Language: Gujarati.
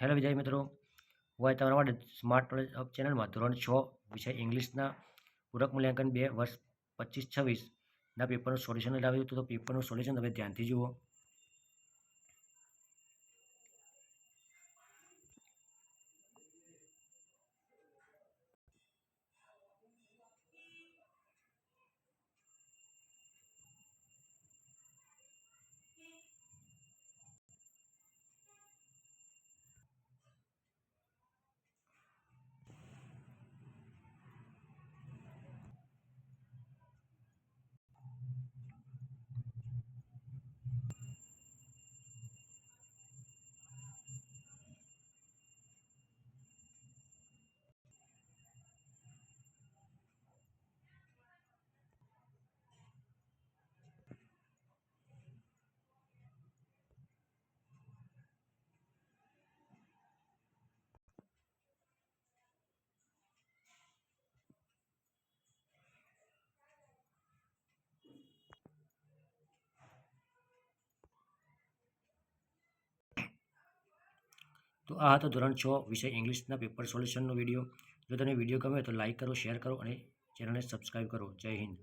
હેલો વિજય મિત્રો, હું આજે તમારા માટે સ્માર્ટ નોલેજ અપ ચેનલમાં ધોરણ છ વિષય ઇંગ્લિશના પૂરક મૂલ્યાંકન બે વર્ષ પચીસ છવ્વીસના પેપરનું સોલ્યુશન લાવ્યું હતું. તો પેપરનું સોલ્યુશન તમે ધ્યાનથી જુઓ. તો આ હતો ધોરણ છ વિષય ઇંગ્લિશના પેપર સોલ્યુશનનો વીડિયો. જો તમને વીડિયો ગમે તો લાઇક કરો, શેર કરો અને ચેનલને સબસ્ક્રાઈબ કરો. જય હિન્દ.